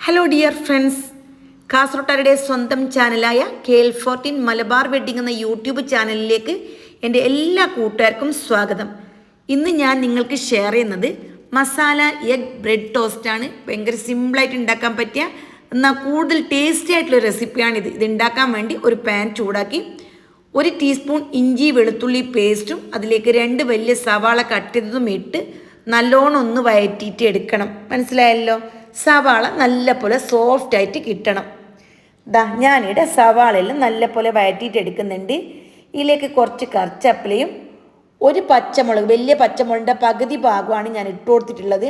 Hello dear friends കാസർഗോട്ടാരുടെ സ്വന്തം ചാനലായ K L fourteen Malabar wedding എന്ന യൂട്യൂബ് ചാനലിലേക്ക് എന്റെ എല്ലാ കൂട്ടുകാർക്കും സ്വാഗതം. ഇന്ന് ഞാൻ നിങ്ങൾക്ക് ഷെയർ ചെയ്യുന്നത് മസാല എഗ് ബ്രെഡ് ടോസ്റ്റാണ് ഭയങ്കര സിമ്പിളായിട്ട് ഉണ്ടാക്കാൻ പറ്റിയ എന്നാൽ കൂടുതൽ ടേസ്റ്റി ആയിട്ടുള്ള റെസിപ്പിയാണിത് ഇത് ഉണ്ടാക്കാൻ വേണ്ടി ഒരു പാൻ ചൂടാക്കി ഒരു ടീസ്പൂൺ ഇഞ്ചി വെളുത്തുള്ളി പേസ്റ്റും അതിലേക്ക് രണ്ട് വലിയ സവാള കട്ട് ചെയ്തതും ഇട്ട് നല്ലോണം ഒന്ന് വയറ്റിയിട്ട് എടുക്കണം. മനസ്സിലായല്ലോ? സവാള നല്ലപോലെ സോഫ്റ്റ് ആയിട്ട് കിട്ടണം. ദാ ഞാനിവിടെ സവാളയെല്ലാം നല്ലപോലെ വയറ്റിയിട്ട് എടുക്കുന്നുണ്ട്. ഇതിലേക്ക് കുറച്ച് കറിച്ചപ്പിലയും ഒരു പച്ചമുളക് വലിയ പച്ചമുളകിന്റെ പകുതി ഭാഗമാണ് ഞാൻ ഇട്ട് കൊടുത്തിട്ടുള്ളത്.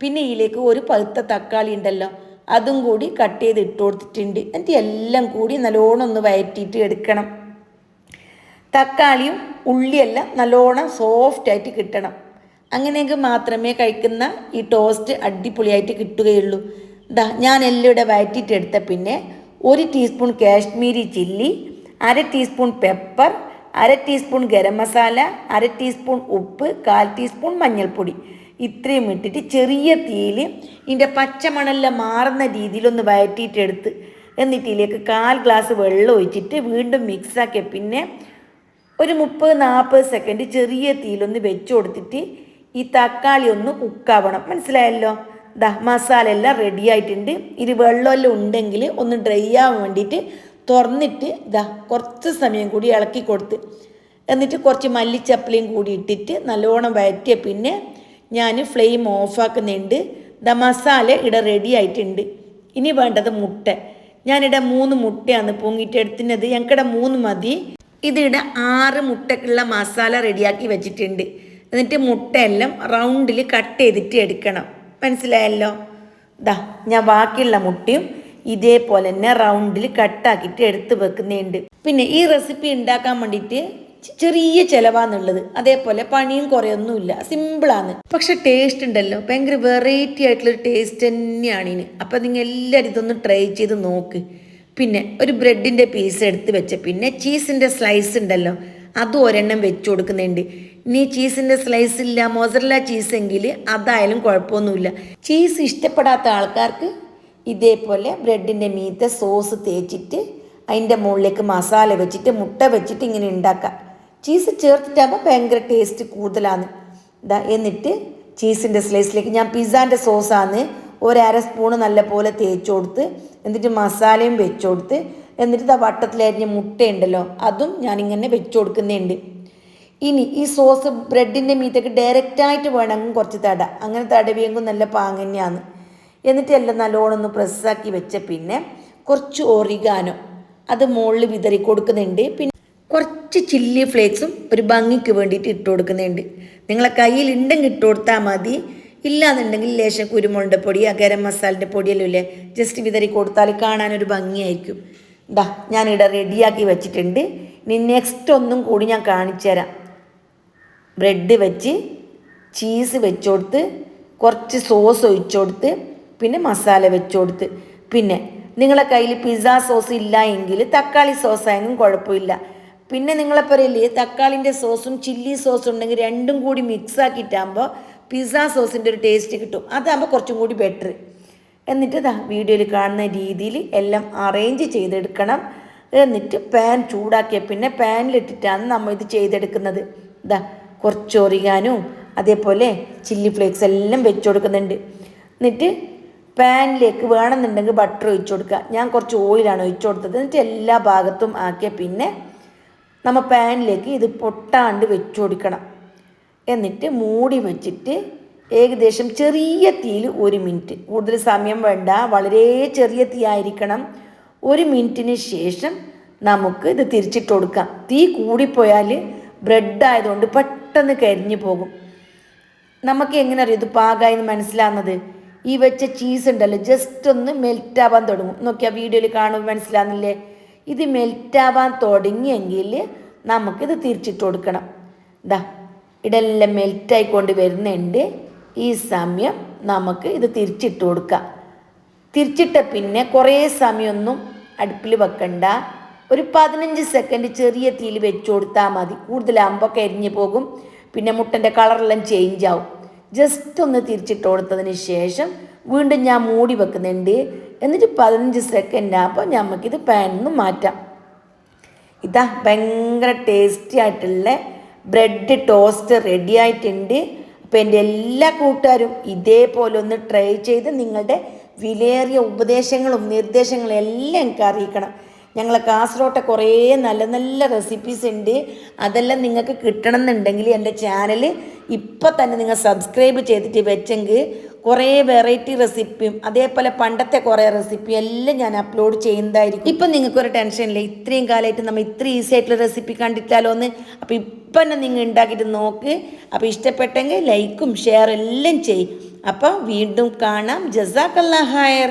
പിന്നെ ഇതിലേക്ക് ഒരു പഴുത്ത തക്കാളി ഉണ്ടല്ലോ അതും കൂടി കട്ട് ചെയ്ത് ഇട്ട് കൊടുത്തിട്ടുണ്ട്. എന്നിട്ട് എല്ലാം കൂടി നല്ലോണം ഒന്ന് വയറ്റിയിട്ട് എടുക്കണം. തക്കാളിയും ഉള്ളിയെല്ലാം നല്ലോണം സോഫ്റ്റായിട്ട് കിട്ടണം. അങ്ങനെയെങ്കിൽ മാത്രമേ കഴിക്കുന്ന ഈ ടോസ്റ്റ് അടിപൊളിയായിട്ട് കിട്ടുകയുള്ളൂ. ദാ ഞാൻ എല്ലാം ഇവിടെ എടുത്ത പിന്നെ ഒരു ടീസ്പൂൺ കാശ്മീരി ചില്ലി അര ടീസ്പൂൺ പെപ്പർ അര ടീസ്പൂൺ ഗരം മസാല അര ടീസ്പൂൺ ഉപ്പ് കാൽ ടീസ്പൂൺ മഞ്ഞൾപ്പൊടി. ഇത്രയും ഇട്ടിട്ട് ചെറിയ തീയിൽ ഇതിന്റെ പച്ചമണെല്ലാം മാറുന്ന രീതിയിലൊന്ന് വഴറ്റിയിട്ടെടുത്ത് എന്നിട്ട് ഇതിലേക്ക് കാൽ ഗ്ലാസ് വെള്ളം ഒഴിച്ചിട്ട് വീണ്ടും മിക്സാക്കിയ പിന്നെ ഒരു മുപ്പത് നാൽപ്പത് സെക്കൻഡ് ചെറിയ തീയിലൊന്ന് വെച്ച് കൊടുത്തിട്ട് ഈ തക്കാളി ഒന്ന് കുക്കാവണം. മനസ്സിലായല്ലോ? ദാ മസാല എല്ലാം റെഡി ആയിട്ടുണ്ട്. ഇത് വെള്ളമെല്ലാം ഉണ്ടെങ്കിൽ ഒന്ന് ഡ്രൈ ആവാൻ വേണ്ടിയിട്ട് തുറന്നിട്ട് ദാ കുറച്ച് സമയം കൂടി ഇളക്കി കൊടുത്ത്. എന്നിട്ട് കുറച്ച് മല്ലിച്ചപ്പലയും കൂടി ഇട്ടിട്ട് നല്ലോണം വഴറ്റിയ പിന്നെ ഞാൻ ഫ്ലെയിം ഓഫാക്കുന്നുണ്ട് ദ മസാല ഇവിടെ റെഡി ആയിട്ടുണ്ട്. ഇനി വേണ്ടത് മുട്ട. ഞാനിവിടെ മൂന്ന് മുട്ടയാണ് പൊങ്ങിയിട്ട് എടുത്തിനത് ഞങ്ങൾക്കിടെ മൂന്ന് മതി. ഇതിടെ ആറ് മുട്ടക്കുള്ള മസാല റെഡിയാക്കി വെച്ചിട്ടുണ്ട്. എന്നിട്ട് മുട്ടയെല്ലാം റൗണ്ടിൽ കട്ട് ചെയ്തിട്ട് എടുക്കണം. മനസ്സിലായല്ലോ? ദാ ഞാൻ ബാക്കിയുള്ള മുട്ടയും ഇതേപോലെ തന്നെ റൗണ്ടിൽ കട്ടാക്കിയിട്ട് എടുത്ത് വെക്കുന്നുണ്ട്. പിന്നെ ഈ റെസിപ്പി ഉണ്ടാക്കാൻ വേണ്ടിയിട്ട് ചെറിയ ചിലവാന്നുള്ളത്. അതേപോലെ പണിയും കുറയൊന്നുമില്ല. സിമ്പിളാണ് പക്ഷെ ടേസ്റ്റ് ഉണ്ടല്ലോ. ഭയങ്കര വെറൈറ്റി ആയിട്ടുള്ളൊരു ടേസ്റ്റ് തന്നെയാണ് ഇനി. അപ്പം നിങ്ങൾ എല്ലാവരും ഇതൊന്ന് ട്രൈ ചെയ്ത് നോക്ക്. പിന്നെ ഒരു ബ്രെഡിന്റെ പീസ് എടുത്ത് വെച്ച പിന്നെ ചീസിന്റെ സ്ലൈസ് ഉണ്ടല്ലോ. അതും ഒരെണ്ണം വെച്ച് കൊടുക്കുന്നുണ്ട്. ഇനി ചീസിന്റെ സ്ലൈസ് ഇല്ല മൊസറല്ല ചീസ് എങ്കിൽ അതായാലും കുഴപ്പമൊന്നുമില്ല. ചീസ് ഇഷ്ടപ്പെടാത്ത ആൾക്കാർക്ക് ഇതേപോലെ ബ്രെഡിന്റെ മീത്തെ സോസ് തേച്ചിട്ട് അതിന്റെ മുകളിലേക്ക് മസാല വെച്ചിട്ട് മുട്ട വെച്ചിട്ട് ഇങ്ങനെ ഉണ്ടാക്കാം. ചീസ് ചേർത്തിട്ടാകുമ്പോൾ ഭയങ്കര ടേസ്റ്റ് കൂടുതലാണ്. ഇതാ എന്നിട്ട് ചീസിന്റെ സ്ലൈസിലേക്ക് ഞാൻ പിസ്സാന്റെ സോസാണ് ഒരര സ്പൂണ് നല്ലപോലെ തേച്ച് കൊടുത്ത് എന്നിട്ട് മസാലയും വെച്ച് കൊടുത്ത് എന്നിട്ട് ആ വട്ടത്തിലരിഞ്ഞ മുട്ടയുണ്ടല്ലോ അതും ഞാനിങ്ങനെ വെച്ച് കൊടുക്കുന്നുണ്ട്. ഇനി ഈ സോസ് ബ്രെഡിന്റെ മീത്തേക്ക് ഡയറക്റ്റായിട്ട് വേണമെങ്കിൽ കുറച്ച് തട. അങ്ങനെ തടവിയെങ്കിൽ നല്ല പാങ്ങന്നെയാണ് എന്നിട്ട് എല്ലാം നല്ലോണം ഒന്ന് പ്രസ്സാക്കി വെച്ച പിന്നെ കുറച്ച് ഒറിഗാനോ അത് മുകളിൽ വിതറി കൊടുക്കുന്നുണ്ട്. പിന്നെ കുറച്ച് ചില്ലി ഫ്ലേക്സും ഒരു ഭംഗിക്ക് വേണ്ടിയിട്ട് ഇട്ട് കൊടുക്കുന്നുണ്ട്. നിങ്ങളെ കയ്യിൽ ഉണ്ടെങ്കിൽ ഇട്ട് കൊടുത്താൽ മതി. ഇല്ലാന്നുണ്ടെങ്കിൽ ലേശം കുരുമുളകിന്റെ പൊടി ആ ഗരം മസാലന്റെ പൊടിയെല്ലാം ഇല്ലേ? ജസ്റ്റ് വിതറി കൊടുത്താൽ കാണാനൊരു ഭംഗിയായിരിക്കും. ദാ ഞാനിവിടെ റെഡിയാക്കി വെച്ചിട്ടുണ്ട്. ഇനി നെക്സ്റ്റ് ഒന്നും കൂടി ഞാൻ കാണിച്ചു തരാം ബ്രെഡ് വെച്ച് ചീസ് വെച്ച് കുറച്ച് സോസ് ഒഴിച്ചു കൊടുത്ത് പിന്നെ മസാല വെച്ച് പിന്നെ നിങ്ങളെ കയ്യിൽ പിസ്സ സോസ് ഇല്ല എങ്കിൽ തക്കാളി സോസ് ആയെങ്കിലും കുഴപ്പമില്ല. പിന്നെ നിങ്ങളെ പറയില്ലേ തക്കാളിന്റെ സോസും ചില്ലി സോസും ഉണ്ടെങ്കിൽ രണ്ടും കൂടി മിക്സ് ആക്കിയിട്ടാകുമ്പോൾ പിസ്സ സോസിന്റെ ഒരു ടേസ്റ്റ് കിട്ടും. അതാകുമ്പോൾ കുറച്ചും കൂടി ബെറ്റർ എന്നിട്ട് ദാ വീഡിയോയിൽ കാണുന്ന രീതിയിൽ എല്ലാം അറേഞ്ച് ചെയ്തെടുക്കണം. എന്നിട്ട് പാൻ ചൂടാക്കിയ പിന്നെ പാനിലിട്ടിട്ടാണ് നമ്മൾ ഇത് ചെയ്തെടുക്കുന്നത്. ഇതാ കുറച്ച് ഒറിയാനും അതേപോലെ ചില്ലി ഫ്ലേക്സ് എല്ലാം വെച്ച് കൊടുക്കുന്നുണ്ട് എന്നിട്ട് പാനിലേക്ക് വേണമെന്നുണ്ടെങ്കിൽ ബട്ടർ ഒഴിച്ചു കൊടുക്കുക ഞാൻ കുറച്ച് ഓയിലാണ് ഒഴിച്ചു കൊടുത്തത് എന്നിട്ട് എല്ലാ ഭാഗത്തും ആക്കിയ പിന്നെ നമ്മൾ പാനിലേക്ക് ഇത് പൊട്ടാണ്ട് വെച്ച് കൊടുക്കണം എന്നിട്ട് മൂടി വെച്ചിട്ട് ഏകദേശം ചെറിയ തീയിൽ ഒരു മിനിറ്റ് കൂടുതൽ സമയം വേണ്ട. വളരെ ചെറിയ തീ ആയിരിക്കണം. ഒരു മിനിറ്റിന് ശേഷം നമുക്ക് ഇത് തിരിച്ചിട്ട് കൊടുക്കാം തീ കൂടിപ്പോയാൽ ബ്രെഡ് ആയതുകൊണ്ട് പെട്ടെന്ന് കരിഞ്ഞു പോകും. നമുക്ക് എങ്ങനെ അറിയാം ഇത് പാകമായി എന്ന് മനസ്സിലാകുന്നത് ഈ വെച്ച ചീസ് ഉണ്ടല്ലോ ജസ്റ്റ് ഒന്ന് മെൽറ്റ് ആവാൻ തുടങ്ങും. നോക്കിയാൽ വീഡിയോയിൽ കാണുമ്പോൾ മനസ്സിലാകുന്നില്ലേ ഇത് മെൽറ്റ് ആവാൻ തുടങ്ങിയെങ്കിൽ നമുക്കിത് തിരിച്ചിട്ട് കൊടുക്കണം. ദാ ഇതെല്ലാം മെൽറ്റ് ആയിക്കൊണ്ട് വരുന്നുണ്ട്. ഈ സമയം നമുക്ക് ഇത് തിരിച്ചിട്ട് കൊടുക്കാം. തിരിച്ചിട്ട പിന്നെ കുറേ സമയമൊന്നും അടുപ്പിൽ വെക്കണ്ട. ഒരു പതിനഞ്ച് സെക്കൻഡ് ചെറിയ തീയിൽ വെച്ച് കൊടുത്താൽ മതി. കൂടുതൽ അമ്പൊക്കെ എരിഞ്ഞു പോകും. പിന്നെ മുട്ടന്റെ കളറെല്ലാം ചേഞ്ച് ആവും. ജസ്റ്റ് ഒന്ന് തിരിച്ചിട്ട് കൊടുത്തതിന് ശേഷം വീണ്ടും ഞാൻ മൂടി വെക്കുന്നുണ്ട്. എന്നിട്ട് പതിനഞ്ച് സെക്കൻഡ് ആകുമ്പോൾ നമുക്കിത് പാനിൽ നിന്ന് മാറ്റാം. ഇതാ ഭയങ്കര ടേസ്റ്റി ആയിട്ടുള്ള ബ്രെഡ് ടോസ്റ്റ് റെഡി ആയിട്ടുണ്ട്. അപ്പോൾ എന്റെ എല്ലാ കൂട്ടുകാരും ഇതേപോലെ ഒന്ന് ട്രൈ ചെയ്ത് നിങ്ങളുടെ വിലയേറിയ ഉപദേശങ്ങളും നിർദ്ദേശങ്ങളും എല്ലാം എനിക്ക് അറിയിക്കണം. ഞങ്ങളെ കാസർഗോട്ടെ കുറേ നല്ല നല്ല റെസിപ്പീസ് ഉണ്ട്. അതെല്ലാം നിങ്ങൾക്ക് കിട്ടണം എന്നുണ്ടെങ്കിൽ എന്റെ ചാനൽ ഇപ്പം തന്നെ നിങ്ങൾ സബ്സ്ക്രൈബ് ചെയ്തിട്ട് വെച്ചെങ്കിൽ കുറേ വെറൈറ്റി റെസിപ്പിയും അതേപോലെ പണ്ടത്തെ കുറേ റെസിപ്പിയും എല്ലാം ഞാൻ അപ്ലോഡ് ചെയ്യുന്നതായിരിക്കും. ഇപ്പം നിങ്ങൾക്കൊരു ടെൻഷനില്ല ഇത്രയും കാലമായിട്ട് നമ്മൾ ഇത്ര ഈസി ആയിട്ടുള്ള റെസിപ്പി കണ്ടിട്ടാലോ എന്ന്. അപ്പോൾ ഇപ്പം തന്നെ നിങ്ങൾ ഉണ്ടാക്കിയിട്ട് നോക്ക്. അപ്പോൾ ഇഷ്ടപ്പെട്ടെങ്കിൽ ലൈക്കും ഷെയർ എല്ലാം ചെയ്യും. അപ്പോൾ വീണ്ടും കാണാം. ജസാക്കല്ലാ ഹയർ